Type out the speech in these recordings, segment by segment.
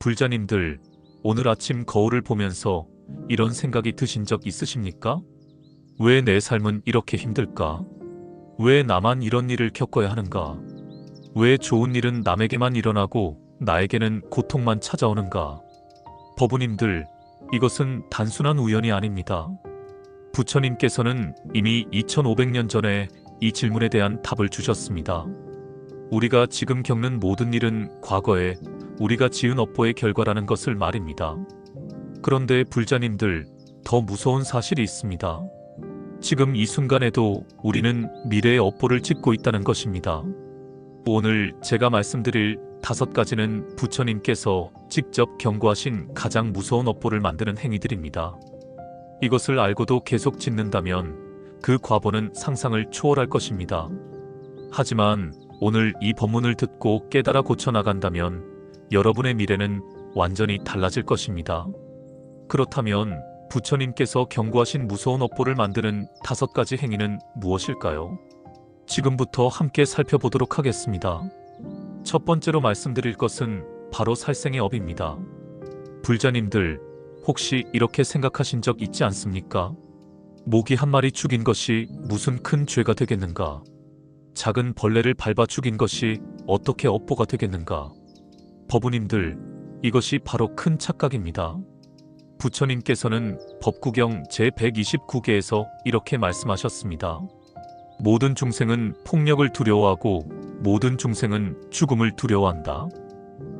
불자님들, 오늘 아침 거울을 보면서 이런 생각이 드신 적 있으십니까? 왜 내 삶은 이렇게 힘들까? 왜 나만 이런 일을 겪어야 하는가? 왜 좋은 일은 남에게만 일어나고 나에게는 고통만 찾아오는가? 법우님들, 이것은 단순한 우연이 아닙니다. 부처님께서는 이미 2500년 전에 이 질문에 대한 답을 주셨습니다. 우리가 지금 겪는 모든 일은 과거에 우리가 지은 업보의 결과라는 것을 말입니다. 그런데 불자님들, 더 무서운 사실이 있습니다. 지금 이 순간에도 우리는 미래의 업보를 짓고 있다는 것입니다. 오늘 제가 말씀드릴 다섯 가지는 부처님께서 직접 경고하신 가장 무서운 업보를 만드는 행위들입니다. 이것을 알고도 계속 짓는다면 그 과보는 상상을 초월할 것입니다. 하지만 오늘 이 법문을 듣고 깨달아 고쳐나간다면 여러분의 미래는 완전히 달라질 것입니다. 그렇다면 부처님께서 경고하신 무서운 업보를 만드는 다섯 가지 행위는 무엇일까요? 지금부터 함께 살펴보도록 하겠습니다. 첫 번째로 말씀드릴 것은 바로 살생의 업입니다. 불자님들, 혹시 이렇게 생각하신 적 있지 않습니까? 모기 한 마리 죽인 것이 무슨 큰 죄가 되겠는가? 작은 벌레를 밟아 죽인 것이 어떻게 업보가 되겠는가? 법우님들, 이것이 바로 큰 착각입니다. 부처님께서는 법구경 제129개에서 이렇게 말씀하셨습니다. 모든 중생은 폭력을 두려워하고 모든 중생은 죽음을 두려워한다.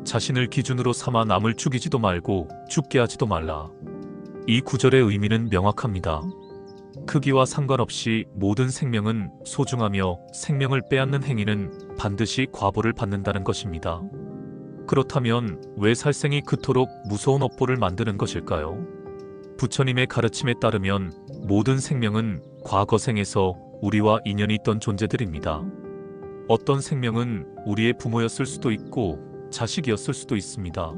자신을 기준으로 삼아 남을 죽이지도 말고 죽게 하지도 말라. 이 구절의 의미는 명확합니다. 크기와 상관없이 모든 생명은 소중하며 생명을 빼앗는 행위는 반드시 과보를 받는다는 것입니다. 그렇다면 왜 살생이 그토록 무서운 업보를 만드는 것일까요? 부처님의 가르침에 따르면 모든 생명은 과거 생에서 우리와 인연이 있던 존재들입니다. 어떤 생명은 우리의 부모였을 수도 있고 자식이었을 수도 있습니다.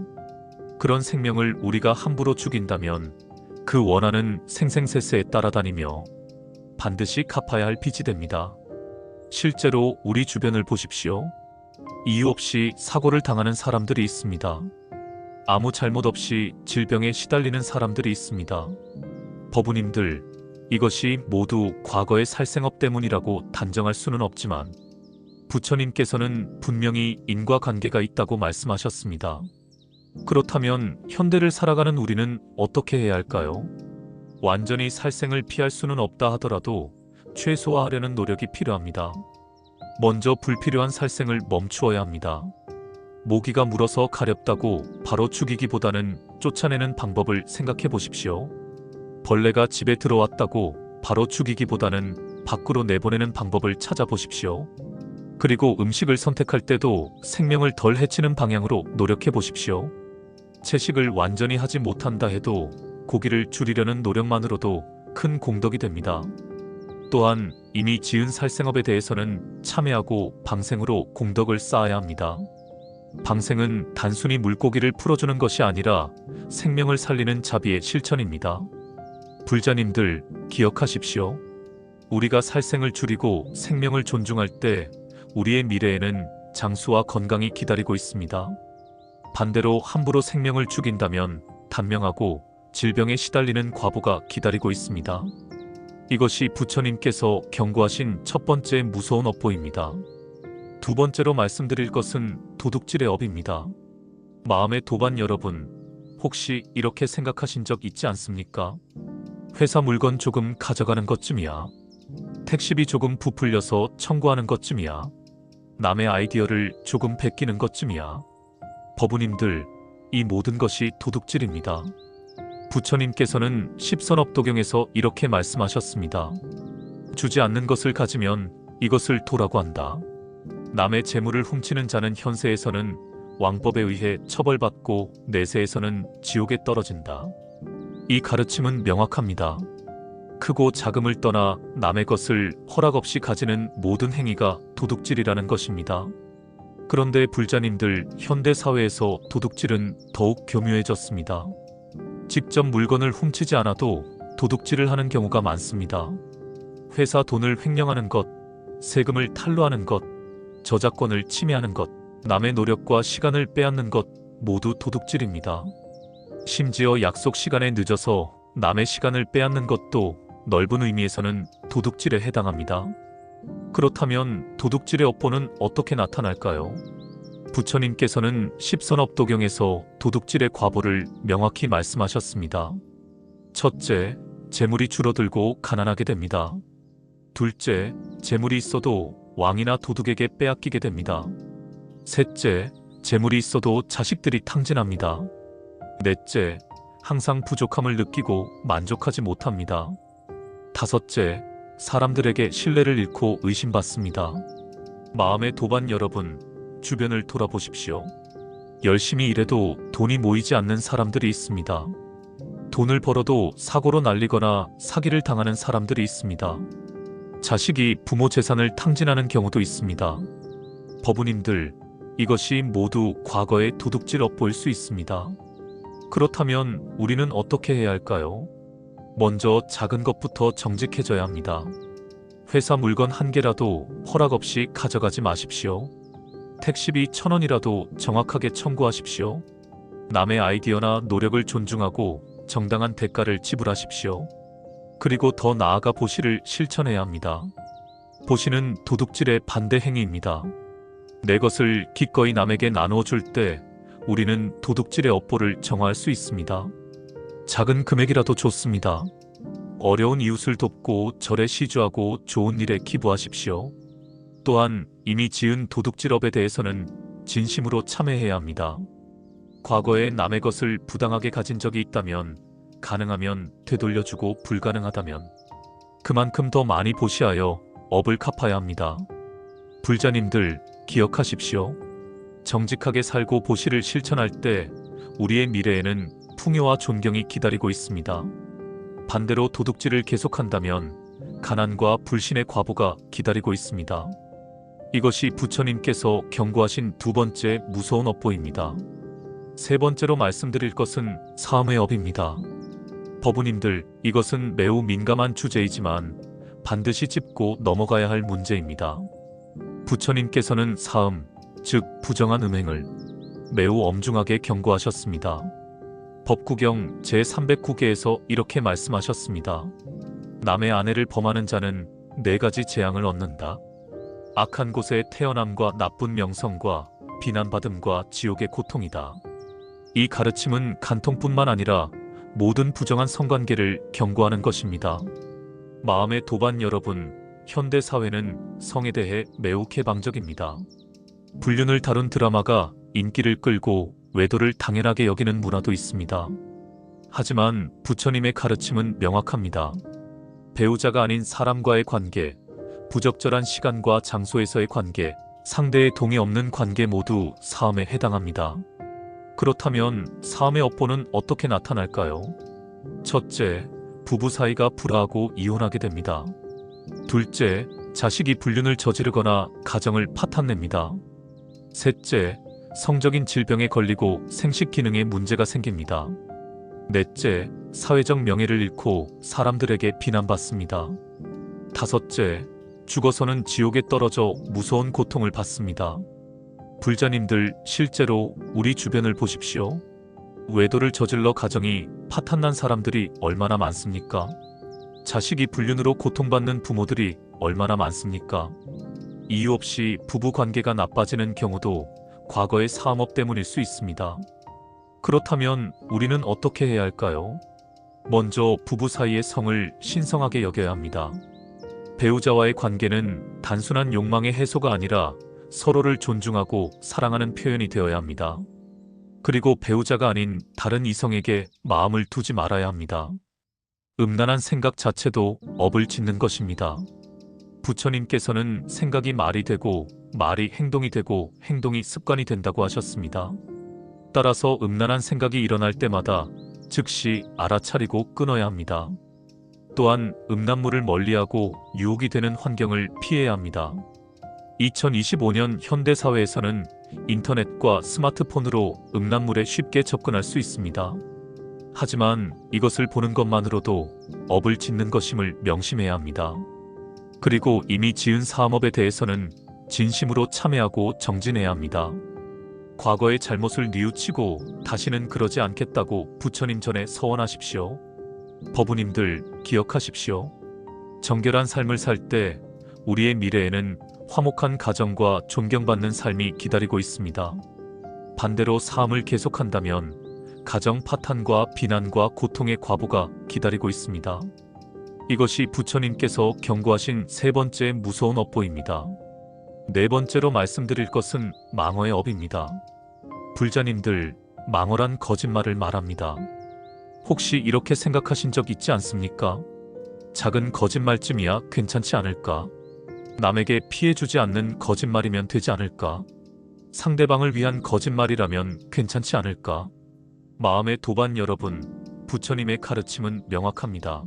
그런 생명을 우리가 함부로 죽인다면 그 원한은 생생세세에 따라다니며 반드시 갚아야 할 빚이 됩니다. 실제로 우리 주변을 보십시오. 이유 없이 사고를 당하는 사람들이 있습니다. 아무 잘못 없이 질병에 시달리는 사람들이 있습니다. 법우님들, 이것이 모두 과거의 살생업 때문이라고 단정할 수는 없지만 부처님께서는 분명히 인과관계가 있다고 말씀하셨습니다. 그렇다면 현대를 살아가는 우리는 어떻게 해야 할까요? 완전히 살생을 피할 수는 없다 하더라도 최소화하려는 노력이 필요합니다. 먼저 불필요한 살생을 멈추어야 합니다. 모기가 물어서 가렵다고 바로 죽이기보다는 쫓아내는 방법을 생각해 보십시오. 벌레가 집에 들어왔다고 바로 죽이기보다는 밖으로 내보내는 방법을 찾아보십시오. 그리고 음식을 선택할 때도 생명을 덜 해치는 방향으로 노력해 보십시오. 채식을 완전히 하지 못한다 해도 고기를 줄이려는 노력만으로도 큰 공덕이 됩니다. 또한 이미 지은 살생업에 대해서는 참회하고 방생으로 공덕을 쌓아야 합니다. 방생은 단순히 물고기를 풀어주는 것이 아니라 생명을 살리는 자비의 실천입니다. 불자님들 기억하십시오. 우리가 살생을 줄이고 생명을 존중할 때 우리의 미래에는 장수와 건강이 기다리고 있습니다. 반대로 함부로 생명을 죽인다면 단명하고 질병에 시달리는 과보가 기다리고 있습니다. 이것이 부처님께서 경고하신 첫 번째 무서운 업보입니다. 두 번째로 말씀드릴 것은 도둑질의 업입니다. 마음의 도반 여러분, 혹시 이렇게 생각하신 적 있지 않습니까? 회사 물건 조금 가져가는 것쯤이야. 택시비 조금 부풀려서 청구하는 것쯤이야. 남의 아이디어를 조금 베끼는 것쯤이야. 법우님들, 이 모든 것이 도둑질입니다. 부처님께서는 십선업도경에서 이렇게 말씀하셨습니다. 주지 않는 것을 가지면 이것을 도라고 한다. 남의 재물을 훔치는 자는 현세에서는 왕법에 의해 처벌받고 내세에서는 지옥에 떨어진다. 이 가르침은 명확합니다. 크고 작음을 떠나 남의 것을 허락 없이 가지는 모든 행위가 도둑질이라는 것입니다. 그런데 불자님들 현대 사회에서 도둑질은 더욱 교묘해졌습니다. 직접 물건을 훔치지 않아도 도둑질을 하는 경우가 많습니다. 회사 돈을 횡령하는 것, 세금을 탈루하는 것, 저작권을 침해하는 것, 남의 노력과 시간을 빼앗는 것, 모두 도둑질입니다. 심지어 약속 시간에 늦어서 남의 시간을 빼앗는 것도 넓은 의미에서는 도둑질에 해당합니다. 그렇다면 도둑질의 업보는 어떻게 나타날까요? 부처님께서는 십선업도경에서 도둑질의 과보를 명확히 말씀하셨습니다. 첫째, 재물이 줄어들고 가난하게 됩니다. 둘째, 재물이 있어도 왕이나 도둑에게 빼앗기게 됩니다. 셋째, 재물이 있어도 자식들이 탕진합니다. 넷째, 항상 부족함을 느끼고 만족하지 못합니다. 다섯째, 사람들에게 신뢰를 잃고 의심받습니다. 마음의 도반 여러분, 주변을 돌아보십시오. 열심히 일해도 돈이 모이지 않는 사람들이 있습니다. 돈을 벌어도 사고로 날리거나 사기를 당하는 사람들이 있습니다. 자식이 부모 재산을 탕진하는 경우도 있습니다. 법우님들, 이것이 모두 과거의 도둑질 업보일 수 있습니다. 그렇다면 우리는 어떻게 해야 할까요? 먼저 작은 것부터 정직해져야 합니다. 회사 물건 한 개라도 허락 없이 가져가지 마십시오. 택시비 천 원이라도 정확하게 청구하십시오. 남의 아이디어나 노력을 존중하고 정당한 대가를 지불하십시오. 그리고 더 나아가 보시를 실천해야 합니다. 보시는 도둑질의 반대 행위입니다. 내 것을 기꺼이 남에게 나누어 줄 때 우리는 도둑질의 업보를 정화할 수 있습니다. 작은 금액이라도 좋습니다. 어려운 이웃을 돕고 절에 시주하고 좋은 일에 기부하십시오. 또한 이미 지은 도둑질업에 대해서는 진심으로 참회해야 합니다. 과거에 남의 것을 부당하게 가진 적이 있다면 가능하면 되돌려주고 불가능하다면 그만큼 더 많이 보시하여 업을 갚아야 합니다. 불자님들 기억하십시오. 정직하게 살고 보시를 실천할 때 우리의 미래에는 풍요와 존경이 기다리고 있습니다. 반대로 도둑질을 계속한다면 가난과 불신의 과보가 기다리고 있습니다. 이것이 부처님께서 경고하신 두 번째 무서운 업보입니다. 세 번째로 말씀드릴 것은 사함의 업입니다. 법우님들, 이것은 매우 민감한 주제이지만 반드시 짚고 넘어가야 할 문제입니다. 부처님께서는 사음, 즉 부정한 음행을 매우 엄중하게 경고하셨습니다. 법구경 제309개에서 이렇게 말씀하셨습니다. 남의 아내를 범하는 자는 네 가지 재앙을 얻는다. 악한 곳에 태어남과 나쁜 명성과 비난받음과 지옥의 고통이다. 이 가르침은 간통뿐만 아니라 모든 부정한 성관계를 경고하는 것입니다. 마음의 도반 여러분, 현대 사회는 성에 대해 매우 개방적입니다. 불륜을 다룬 드라마가 인기를 끌고 외도를 당연하게 여기는 문화도 있습니다. 하지만 부처님의 가르침은 명확합니다. 배우자가 아닌 사람과의 관계, 부적절한 시간과 장소에서의 관계, 상대의 동의 없는 관계 모두 사함에 해당합니다. 그렇다면 사함의 업보는 어떻게 나타날까요? 첫째, 부부 사이가 불화하고 이혼하게 됩니다. 둘째, 자식이 불륜을 저지르거나 가정을 파탄냅니다. 셋째, 성적인 질병에 걸리고 생식 기능에 문제가 생깁니다. 넷째, 사회적 명예를 잃고 사람들에게 비난받습니다. 다섯째, 죽어서는 지옥에 떨어져 무서운 고통을 받습니다. 불자님들 실제로 우리 주변을 보십시오. 외도를 저질러 가정이 파탄난 사람들이 얼마나 많습니까? 자식이 불륜으로 고통받는 부모들이 얼마나 많습니까? 이유 없이 부부 관계가 나빠지는 경우도 과거의 사업업 때문일 수 있습니다. 그렇다면 우리는 어떻게 해야 할까요? 먼저 부부 사이의 성을 신성하게 여겨야 합니다. 배우자와의 관계는 단순한 욕망의 해소가 아니라 서로를 존중하고 사랑하는 표현이 되어야 합니다. 그리고 배우자가 아닌 다른 이성에게 마음을 두지 말아야 합니다. 음란한 생각 자체도 업을 짓는 것입니다. 부처님께서는 생각이 말이 되고 말이 행동이 되고 행동이 습관이 된다고 하셨습니다. 따라서 음란한 생각이 일어날 때마다 즉시 알아차리고 끊어야 합니다. 또한 음란물을 멀리하고 유혹이 되는 환경을 피해야 합니다. 2025년 현대 사회에서는 인터넷과 스마트폰으로 음란물에 쉽게 접근할 수 있습니다. 하지만 이것을 보는 것만으로도 업을 짓는 것임을 명심해야 합니다. 그리고 이미 지은 사업에 대해서는 진심으로 참회하고 정진해야 합니다. 과거의 잘못을 뉘우치고 다시는 그러지 않겠다고 부처님 전에 서원하십시오. 법우님들 기억하십시오. 정결한 삶을 살 때 우리의 미래에는 화목한 가정과 존경받는 삶이 기다리고 있습니다. 반대로 삶을 계속한다면 가정 파탄과 비난과 고통의 과부가 기다리고 있습니다. 이것이 부처님께서 경고하신 세 번째 무서운 업보입니다. 네 번째로 말씀드릴 것은 망어의 업입니다. 불자님들, 망어란 거짓말을 말합니다. 혹시 이렇게 생각하신 적 있지 않습니까? 작은 거짓말쯤이야 괜찮지 않을까? 남에게 피해 주지 않는 거짓말이면 되지 않을까? 상대방을 위한 거짓말이라면 괜찮지 않을까? 마음의 도반 여러분, 부처님의 가르침은 명확합니다.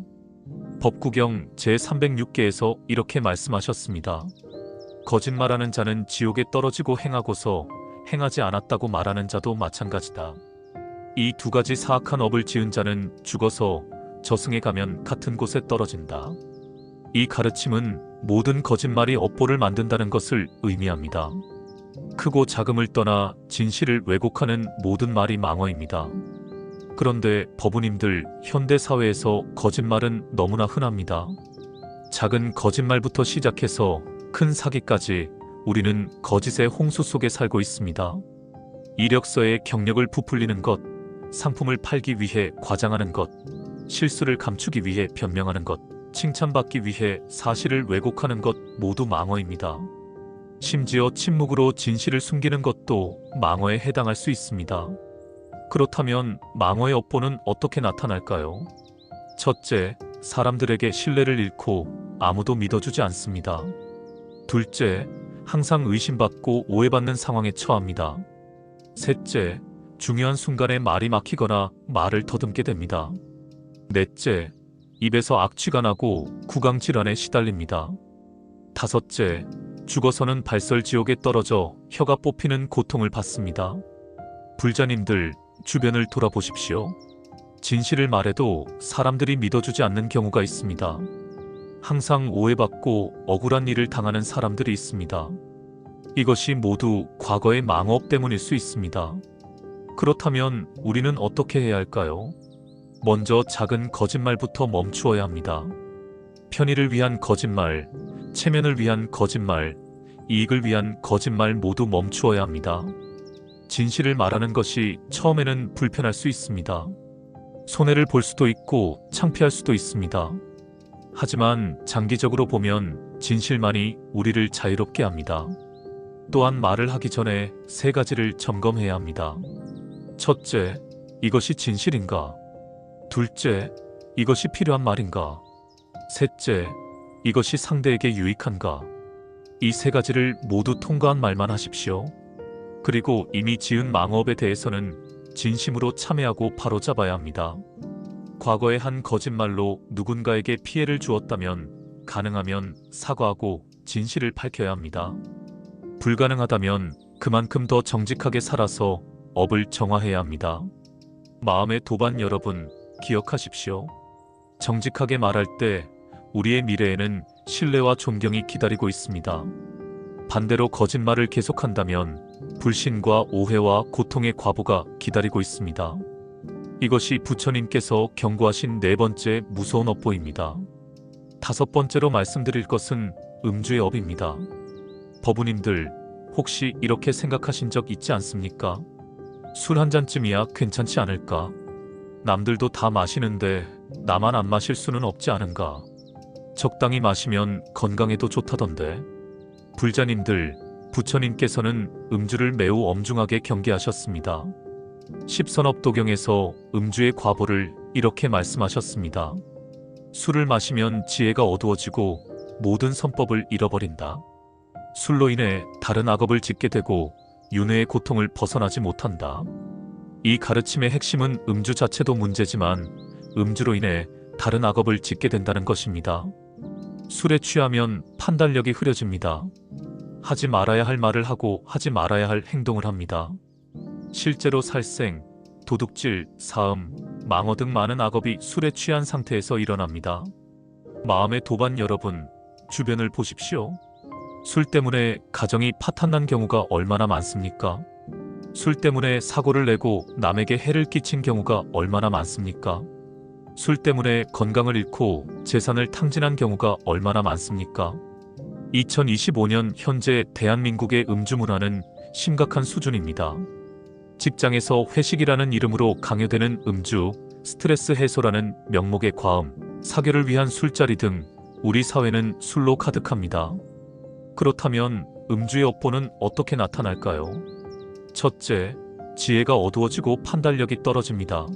법구경 제306개에서 이렇게 말씀하셨습니다. 거짓말하는 자는 지옥에 떨어지고 행하고서 행하지 않았다고 말하는 자도 마찬가지다. 이 두 가지 사악한 업을 지은 자는 죽어서 저승에 가면 같은 곳에 떨어진다. 이 가르침은 모든 거짓말이 업보를 만든다는 것을 의미합니다. 크고 작음을 떠나 진실을 왜곡하는 모든 말이 망어입니다. 그런데 법우님들 현대 사회에서 거짓말은 너무나 흔합니다. 작은 거짓말부터 시작해서 큰 사기까지 우리는 거짓의 홍수 속에 살고 있습니다. 이력서에 경력을 부풀리는 것, 상품을 팔기 위해 과장하는 것, 실수를 감추기 위해 변명하는 것, 칭찬받기 위해 사실을 왜곡하는 것 모두 망어입니다. 심지어 침묵으로 진실을 숨기는 것도 망어에 해당할 수 있습니다. 그렇다면 망어의 업보는 어떻게 나타날까요? 첫째, 사람들에게 신뢰를 잃고 아무도 믿어주지 않습니다. 둘째, 항상 의심받고 오해받는 상황에 처합니다. 셋째, 중요한 순간에 말이 막히거나 말을 더듬게 됩니다. 넷째, 입에서 악취가 나고 구강 질환에 시달립니다. 다섯째, 죽어서는 발설 지옥에 떨어져 혀가 뽑히는 고통을 받습니다. 불자님들, 주변을 돌아보십시오. 진실을 말해도 사람들이 믿어주지 않는 경우가 있습니다. 항상 오해받고 억울한 일을 당하는 사람들이 있습니다. 이것이 모두 과거의 망업 때문일 수 있습니다. 그렇다면 우리는 어떻게 해야 할까요? 먼저 작은 거짓말부터 멈추어야 합니다. 편의를 위한 거짓말, 체면을 위한 거짓말, 이익을 위한 거짓말 모두 멈추어야 합니다. 진실을 말하는 것이 처음에는 불편할 수 있습니다. 손해를 볼 수도 있고 창피할 수도 있습니다. 하지만 장기적으로 보면 진실만이 우리를 자유롭게 합니다. 또한 말을 하기 전에 세 가지를 점검해야 합니다. 첫째, 이것이 진실인가? 둘째, 이것이 필요한 말인가? 셋째, 이것이 상대에게 유익한가? 이 세 가지를 모두 통과한 말만 하십시오. 그리고 이미 지은 망업에 대해서는 진심으로 참회하고 바로잡아야 합니다. 과거의 한 거짓말로 누군가에게 피해를 주었다면 가능하면 사과하고 진실을 밝혀야 합니다. 불가능하다면 그만큼 더 정직하게 살아서 업을 정화해야 합니다. 마음의 도반 여러분 기억하십시오. 정직하게 말할 때 우리의 미래에는 신뢰와 존경이 기다리고 있습니다. 반대로 거짓말을 계속한다면 불신과 오해와 고통의 과부가 기다리고 있습니다. 이것이 부처님께서 경고하신 네 번째 무서운 업보입니다. 다섯 번째로 말씀드릴 것은 음주의 업입니다. 법우님들, 혹시 이렇게 생각하신 적 있지 않습니까? 술 한 잔쯤이야 괜찮지 않을까? 남들도 다 마시는데 나만 안 마실 수는 없지 않은가? 적당히 마시면 건강에도 좋다던데. 불자님들, 부처님께서는 음주를 매우 엄중하게 경계하셨습니다. 십선업도경에서 음주의 과보를 이렇게 말씀하셨습니다. 술을 마시면 지혜가 어두워지고 모든 선법을 잃어버린다. 술로 인해 다른 악업을 짓게 되고 윤회의 고통을 벗어나지 못한다. 이 가르침의 핵심은 음주 자체도 문제지만 음주로 인해 다른 악업을 짓게 된다는 것입니다. 술에 취하면 판단력이 흐려집니다. 하지 말아야 할 말을 하고 하지 말아야 할 행동을 합니다. 실제로 살생, 도둑질, 사음, 망어 등 많은 악업이 술에 취한 상태에서 일어납니다. 마음의 도반 여러분, 주변을 보십시오. 술 때문에 가정이 파탄난 경우가 얼마나 많습니까? 술 때문에 사고를 내고 남에게 해를 끼친 경우가 얼마나 많습니까? 술 때문에 건강을 잃고 재산을 탕진한 경우가 얼마나 많습니까? 2025년 현재 대한민국의 음주 문화는 심각한 수준입니다. 직장에서 회식이라는 이름으로 강요되는 음주, 스트레스 해소라는 명목의 과음, 사교를 위한 술자리 등 우리 사회는 술로 가득합니다. 그렇다면 음주의 업보는 어떻게 나타날까요? 첫째, 지혜가 어두워지고 판단력이 떨어집니다.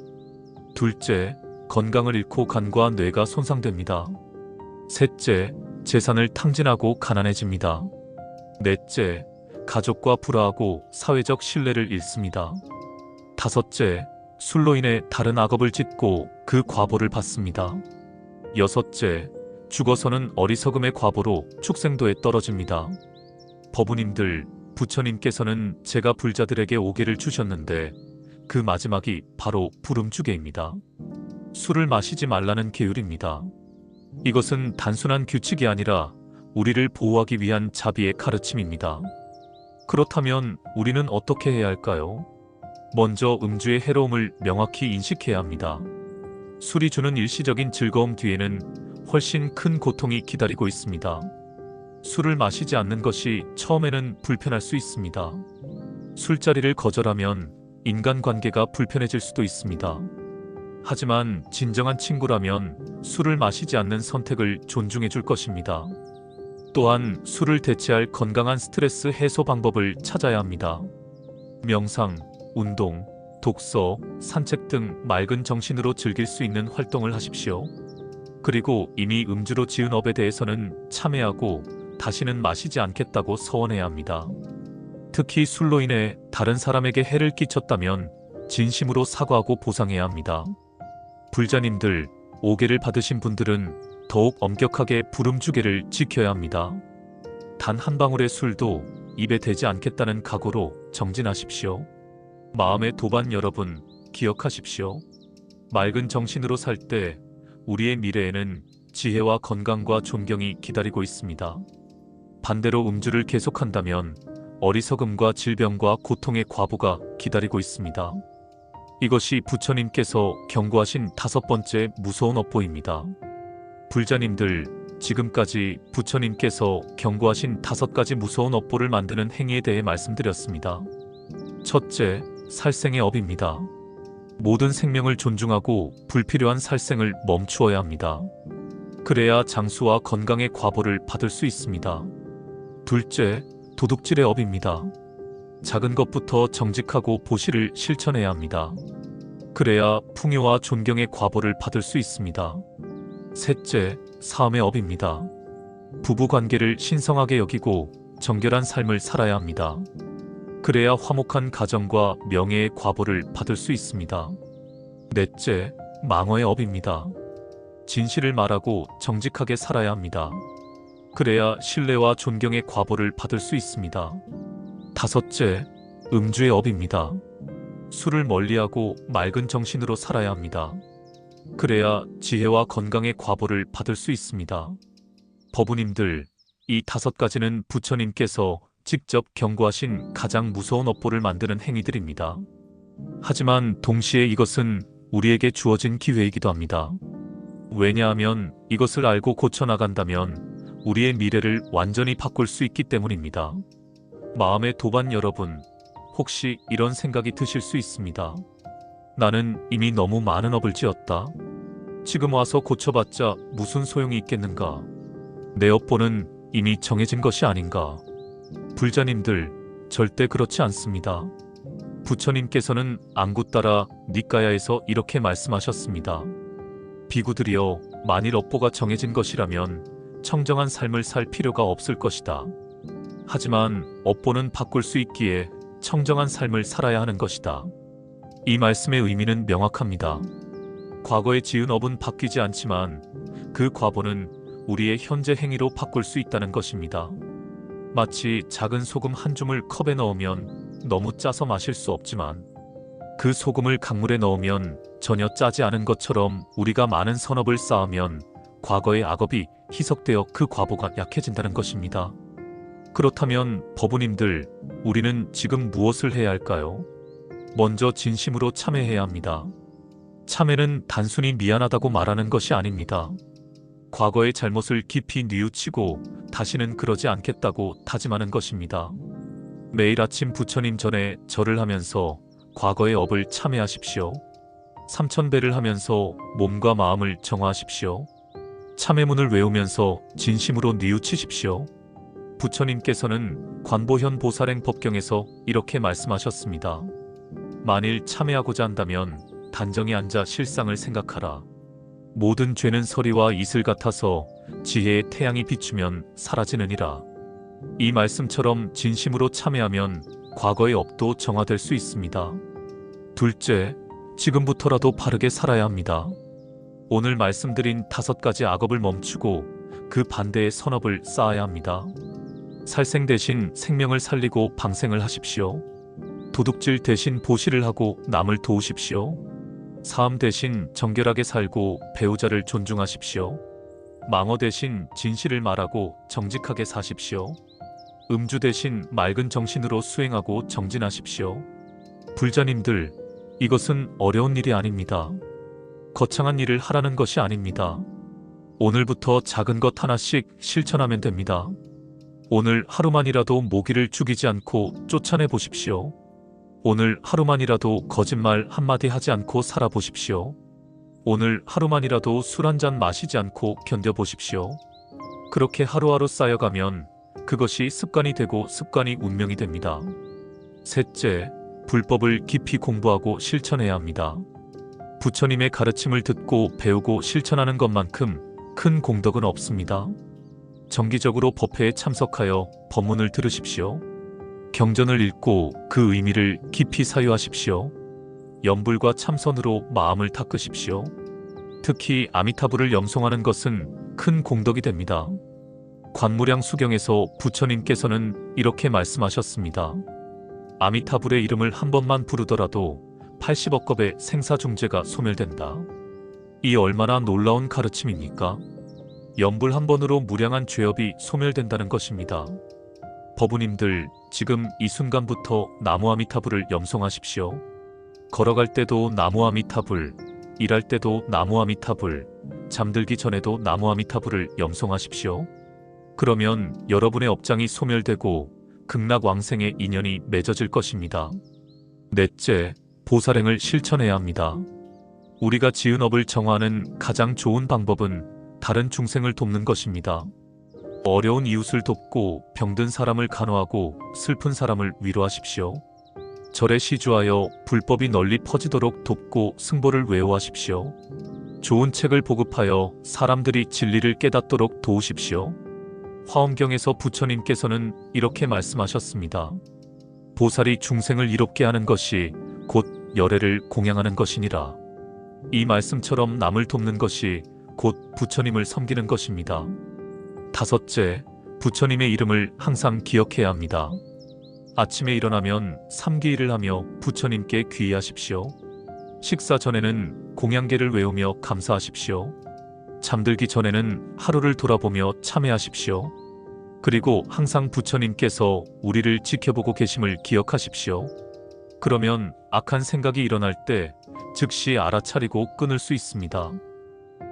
둘째, 건강을 잃고 간과 뇌가 손상됩니다. 셋째, 재산을 탕진하고 가난해집니다. 넷째, 가족과 불화하고 사회적 신뢰를 잃습니다. 다섯째, 술로 인해 다른 악업을 짓고 그 과보를 받습니다. 여섯째, 죽어서는 어리석음의 과보로 축생도에 떨어집니다. 법우님들, 부처님께서는 제가 불자들에게 오개를 주셨는데 그 마지막이 바로 부름주개입니다. 술을 마시지 말라는 계율입니다. 이것은 단순한 규칙이 아니라 우리를 보호하기 위한 자비의 가르침입니다. 그렇다면 우리는 어떻게 해야 할까요? 먼저 음주의 해로움을 명확히 인식해야 합니다. 술이 주는 일시적인 즐거움 뒤에는 훨씬 큰 고통이 기다리고 있습니다. 술을 마시지 않는 것이 처음에는 불편할 수 있습니다. 술자리를 거절하면 인간관계가 불편해질 수도 있습니다. 하지만 진정한 친구라면 술을 마시지 않는 선택을 존중해 줄 것입니다. 또한 술을 대체할 건강한 스트레스 해소 방법을 찾아야 합니다. 명상, 운동, 독서, 산책 등 맑은 정신으로 즐길 수 있는 활동을 하십시오. 그리고 이미 음주로 지은 업에 대해서는 참회하고 다시는 마시지 않겠다고 서원해야 합니다. 특히 술로 인해 다른 사람에게 해를 끼쳤다면 진심으로 사과하고 보상해야 합니다. 불자님들, 오개를 받으신 분들은 더욱 엄격하게 부름주개를 지켜야 합니다. 단 한 방울의 술도 입에 대지 않겠다는 각오로 정진하십시오. 마음의 도반 여러분, 기억하십시오. 맑은 정신으로 살 때 우리의 미래에는 지혜와 건강과 존경이 기다리고 있습니다. 반대로 음주를 계속한다면 어리석음과 질병과 고통의 과부가 기다리고 있습니다. 이것이 부처님께서 경고하신 다섯 번째 무서운 업보입니다. 불자님들, 지금까지 부처님께서 경고하신 다섯 가지 무서운 업보를 만드는 행위에 대해 말씀드렸습니다. 첫째, 살생의 업입니다. 모든 생명을 존중하고 불필요한 살생을 멈추어야 합니다. 그래야 장수와 건강의 과보를 받을 수 있습니다. 둘째, 도둑질의 업입니다. 작은 것부터 정직하고 보시를 실천해야 합니다. 그래야 풍요와 존경의 과보를 받을 수 있습니다. 셋째, 사음의 업입니다. 부부 관계를 신성하게 여기고 정결한 삶을 살아야 합니다. 그래야 화목한 가정과 명예의 과보를 받을 수 있습니다. 넷째, 망어의 업입니다. 진실을 말하고 정직하게 살아야 합니다. 그래야 신뢰와 존경의 과보를 받을 수 있습니다. 다섯째, 음주의 업입니다. 술을 멀리하고 맑은 정신으로 살아야 합니다. 그래야 지혜와 건강의 과보를 받을 수 있습니다. 법우님들, 이 다섯 가지는 부처님께서 직접 경고하신 가장 무서운 업보를 만드는 행위들입니다. 하지만 동시에 이것은 우리에게 주어진 기회이기도 합니다. 왜냐하면 이것을 알고 고쳐나간다면 우리의 미래를 완전히 바꿀 수 있기 때문입니다. 마음의 도반 여러분, 혹시 이런 생각이 드실 수 있습니다. 나는 이미 너무 많은 업을 지었다. 지금 와서 고쳐봤자 무슨 소용이 있겠는가? 내 업보는 이미 정해진 것이 아닌가? 불자님들, 절대 그렇지 않습니다. 부처님께서는 안구 따라 니까야에서 이렇게 말씀하셨습니다. 비구들이여, 만일 업보가 정해진 것이라면 청정한 삶을 살 필요가 없을 것이다. 하지만 업보는 바꿀 수 있기에 청정한 삶을 살아야 하는 것이다. 이 말씀의 의미는 명확합니다. 과거에 지은 업은 바뀌지 않지만 그 과보는 우리의 현재 행위로 바꿀 수 있다는 것입니다. 마치 작은 소금 한 줌을 컵에 넣으면 너무 짜서 마실 수 없지만 그 소금을 강물에 넣으면 전혀 짜지 않은 것처럼 우리가 많은 선업을 쌓으면 과거의 악업이 희석되어 그 과보가 약해진다는 것입니다. 그렇다면 법우님들, 우리는 지금 무엇을 해야 할까요? 먼저 진심으로 참회해야 합니다. 참회는 단순히 미안하다고 말하는 것이 아닙니다. 과거의 잘못을 깊이 뉘우치고 다시는 그러지 않겠다고 다짐하는 것입니다. 매일 아침 부처님 전에 절을 하면서 과거의 업을 참회하십시오. 삼천배를 하면서 몸과 마음을 정화하십시오. 참회문을 외우면서 진심으로 뉘우치십시오. 부처님께서는 관보현 보살행 법경에서 이렇게 말씀하셨습니다. 만일 참회하고자 한다면 단정히 앉아 실상을 생각하라. 모든 죄는 서리와 이슬 같아서 지혜의 태양이 비추면 사라지느니라. 이 말씀처럼 진심으로 참회하면 과거의 업도 정화될 수 있습니다. 둘째, 지금부터라도 바르게 살아야 합니다. 오늘 말씀드린 다섯 가지 악업을 멈추고 그 반대의 선업을 쌓아야 합니다. 살생 대신 생명을 살리고 방생을 하십시오. 도둑질 대신 보시를 하고 남을 도우십시오. 사암 대신 정결하게 살고 배우자를 존중하십시오. 망어 대신 진실을 말하고 정직하게 사십시오. 음주 대신 맑은 정신으로 수행하고 정진하십시오. 불자님들, 이것은 어려운 일이 아닙니다. 거창한 일을 하라는 것이 아닙니다. 오늘부터 작은 것 하나씩 실천하면 됩니다. 오늘 하루만이라도 모기를 죽이지 않고 쫓아내 보십시오. 오늘 하루만이라도 거짓말 한마디 하지 않고 살아보십시오. 오늘 하루만이라도 술 한 잔 마시지 않고 견뎌보십시오. 그렇게 하루하루 쌓여가면 그것이 습관이 되고 습관이 운명이 됩니다. 셋째, 불법을 깊이 공부하고 실천해야 합니다. 부처님의 가르침을 듣고 배우고 실천하는 것만큼 큰 공덕은 없습니다. 정기적으로 법회에 참석하여 법문을 들으십시오. 경전을 읽고 그 의미를 깊이 사유하십시오. 염불과 참선으로 마음을 닦으십시오. 특히 아미타불을 염송하는 것은 큰 공덕이 됩니다. 관무량 수경에서 부처님께서는 이렇게 말씀하셨습니다. 아미타불의 이름을 한 번만 부르더라도 80억 겁의 생사 중재가 소멸된다. 이 얼마나 놀라운 가르침입니까? 염불 한 번으로 무량한 죄업이 소멸된다는 것입니다. 법우님들, 지금 이 순간부터 나무 아미타불을 염송하십시오. 걸어갈 때도 나무 아미타불, 일할 때도 나무 아미타불, 잠들기 전에도 나무 아미타불을 염송하십시오. 그러면 여러분의 업장이 소멸되고 극락왕생의 인연이 맺어질 것입니다. 넷째, 보살행을 실천해야 합니다. 우리가 지은 업을 정화하는 가장 좋은 방법은 다른 중생을 돕는 것입니다. 어려운 이웃을 돕고 병든 사람을 간호하고 슬픈 사람을 위로하십시오. 절에 시주하여 불법이 널리 퍼지도록 돕고 승보를 외워하십시오. 좋은 책을 보급하여 사람들이 진리를 깨닫도록 도우십시오. 화엄경에서 부처님께서는 이렇게 말씀하셨습니다. 보살이 중생을 이롭게 하는 것이 곧 열애를 공양하는 것이니라. 이 말씀처럼 남을 돕는 것이 곧 부처님을 섬기는 것입니다. 다섯째, 부처님의 이름을 항상 기억해야 합니다. 아침에 일어나면 삼기일을 하며 부처님께 귀의하십시오. 식사 전에는 공양계를 외우며 감사하십시오. 잠들기 전에는 하루를 돌아보며 참회하십시오. 그리고 항상 부처님께서 우리를 지켜보고 계심을 기억하십시오. 그러면 악한 생각이 일어날 때 즉시 알아차리고 끊을 수 있습니다.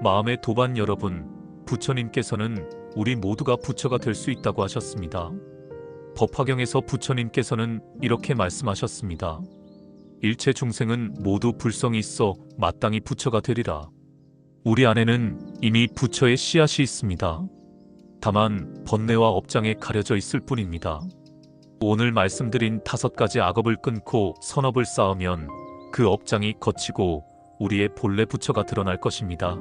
마음의 도반 여러분, 부처님께서는 우리 모두가 부처가 될 수 있다고 하셨습니다. 법화경에서 부처님께서는 이렇게 말씀하셨습니다. 일체 중생은 모두 불성이 있어 마땅히 부처가 되리라. 우리 안에는 이미 부처의 씨앗이 있습니다. 다만 번뇌와 업장에 가려져 있을 뿐입니다. 오늘 말씀드린 다섯 가지 악업을 끊고 선업을 쌓으면 그 업장이 거치고 우리의 본래 부처가 드러날 것입니다.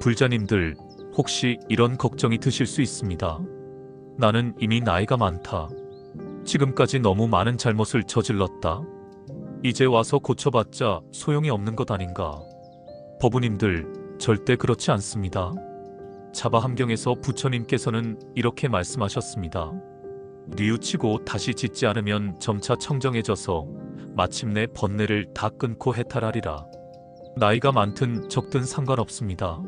불자님들, 혹시 이런 걱정이 드실 수 있습니다. 나는 이미 나이가 많다. 지금까지 너무 많은 잘못을 저질렀다. 이제 와서 고쳐봤자 소용이 없는 것 아닌가. 법우님들, 절대 그렇지 않습니다. 자바 함경에서 부처님께서는 이렇게 말씀하셨습니다. 뉘우치고 다시 짓지 않으면 점차 청정해져서 마침내 번뇌를 다 끊고 해탈하리라. 나이가 많든 적든 상관없습니다.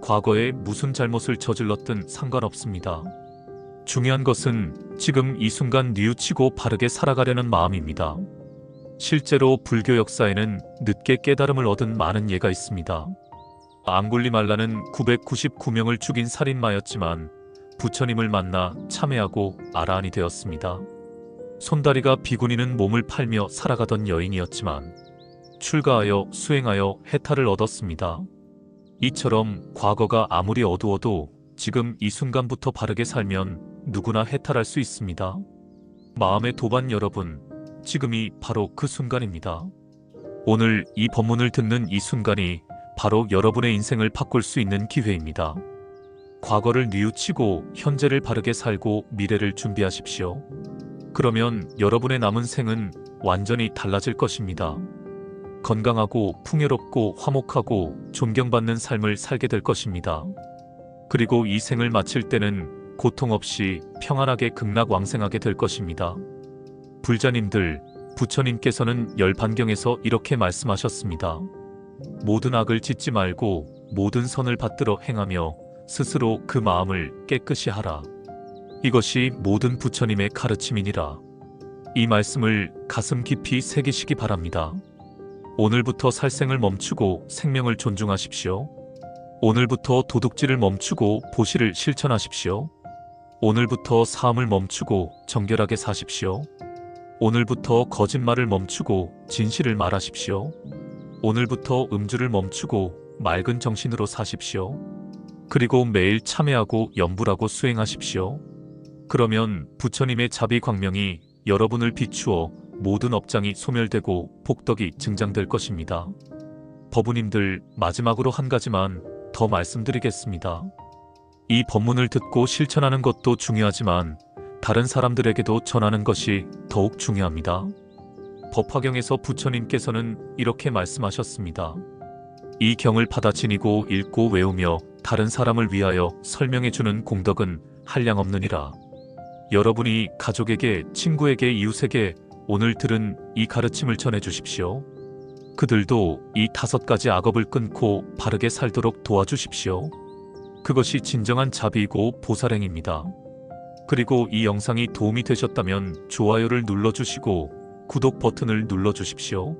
과거에 무슨 잘못을 저질렀든 상관없습니다. 중요한 것은 지금 이 순간 뉘우치고 바르게 살아가려는 마음입니다. 실제로 불교 역사에는 늦게 깨달음을 얻은 많은 예가 있습니다. 앙굴리말라는 999명을 죽인 살인마였지만 부처님을 만나 참회하고 아라한이 되었습니다. 손다리가 비구니는 몸을 팔며 살아가던 여인이었지만 출가하여 수행하여 해탈을 얻었습니다. 이처럼 과거가 아무리 어두워도 지금 이 순간부터 바르게 살면 누구나 해탈할 수 있습니다. 마음의 도반 여러분, 지금이 바로 그 순간입니다. 오늘 이 법문을 듣는 이 순간이 바로 여러분의 인생을 바꿀 수 있는 기회입니다. 과거를 뉘우치고 현재를 바르게 살고 미래를 준비하십시오. 그러면 여러분의 남은 생은 완전히 달라질 것입니다. 건강하고 풍요롭고 화목하고 존경받는 삶을 살게 될 것입니다. 그리고 이 생을 마칠 때는 고통 없이 평안하게 극락왕생하게 될 것입니다. 불자님들, 부처님께서는 열반경에서 이렇게 말씀하셨습니다. 모든 악을 짓지 말고 모든 선을 받들어 행하며 스스로 그 마음을 깨끗이 하라. 이것이 모든 부처님의 가르침이니라. 이 말씀을 가슴 깊이 새기시기 바랍니다. 오늘부터 살생을 멈추고 생명을 존중하십시오. 오늘부터 도둑질을 멈추고 보시를 실천하십시오. 오늘부터 사함을 멈추고 정결하게 사십시오. 오늘부터 거짓말을 멈추고 진실을 말하십시오. 오늘부터 음주를 멈추고 맑은 정신으로 사십시오. 그리고 매일 참회하고 염불하고 수행하십시오. 그러면 부처님의 자비 광명이 여러분을 비추어 모든 업장이 소멸되고 복덕이 증장될 것입니다. 법우님들 마지막으로 한 가지만 더 말씀드리겠습니다. 이 법문을 듣고 실천하는 것도 중요하지만 다른 사람들에게도 전하는 것이 더욱 중요합니다. 법화경에서 부처님께서는 이렇게 말씀하셨습니다. 이 경을 받아 지니고 읽고 외우며 다른 사람을 위하여 설명해 주는 공덕은 한량없느니라. 여러분이 가족에게, 친구에게, 이웃에게 오늘 들은 이 가르침을 전해 주십시오. 그들도 이 다섯 가지 악업을 끊고 바르게 살도록 도와주십시오. 그것이 진정한 자비이고 보살행입니다. 그리고 이 영상이 도움이 되셨다면 좋아요를 눌러주시고 구독 버튼을 눌러주십시오.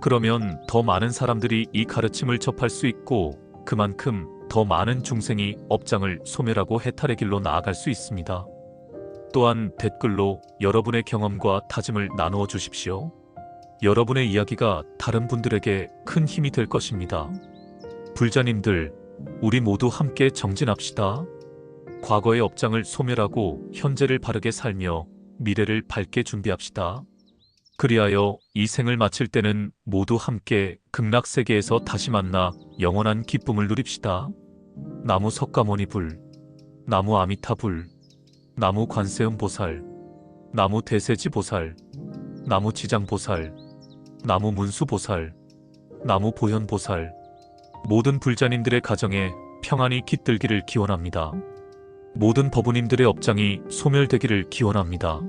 그러면 더 많은 사람들이 이 가르침을 접할 수 있고 그만큼 더 많은 중생이 업장을 소멸하고 해탈의 길로 나아갈 수 있습니다. 또한 댓글로 여러분의 경험과 다짐을 나누어 주십시오. 여러분의 이야기가 다른 분들에게 큰 힘이 될 것입니다. 불자님들, 우리 모두 함께 정진합시다. 과거의 업장을 소멸하고 현재를 바르게 살며 미래를 밝게 준비합시다. 그리하여 이 생을 마칠 때는 모두 함께 극락세계에서 다시 만나 영원한 기쁨을 누립시다. 나무 석가모니 불, 나무 아미타 불, 나무 관세음 보살, 나무 대세지 보살, 나무 지장 보살, 나무 문수 보살, 나무 보현 보살, 모든 불자님들의 가정에 평안이 깃들기를 기원합니다. 모든 법우님들의 업장이 소멸되기를 기원합니다.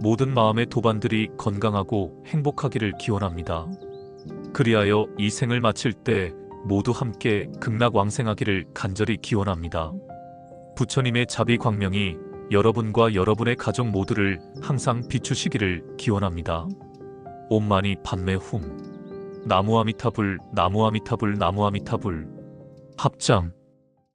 모든 마음의 도반들이 건강하고 행복하기를 기원합니다. 그리하여 이 생을 마칠 때 모두 함께 극락왕생하기를 간절히 기원합니다. 부처님의 자비 광명이 여러분과 여러분의 가족 모두를 항상 비추시기를 기원합니다. 옴마니 판매훔. 나무아미타불 나무아미타불 나무아미타불. 합장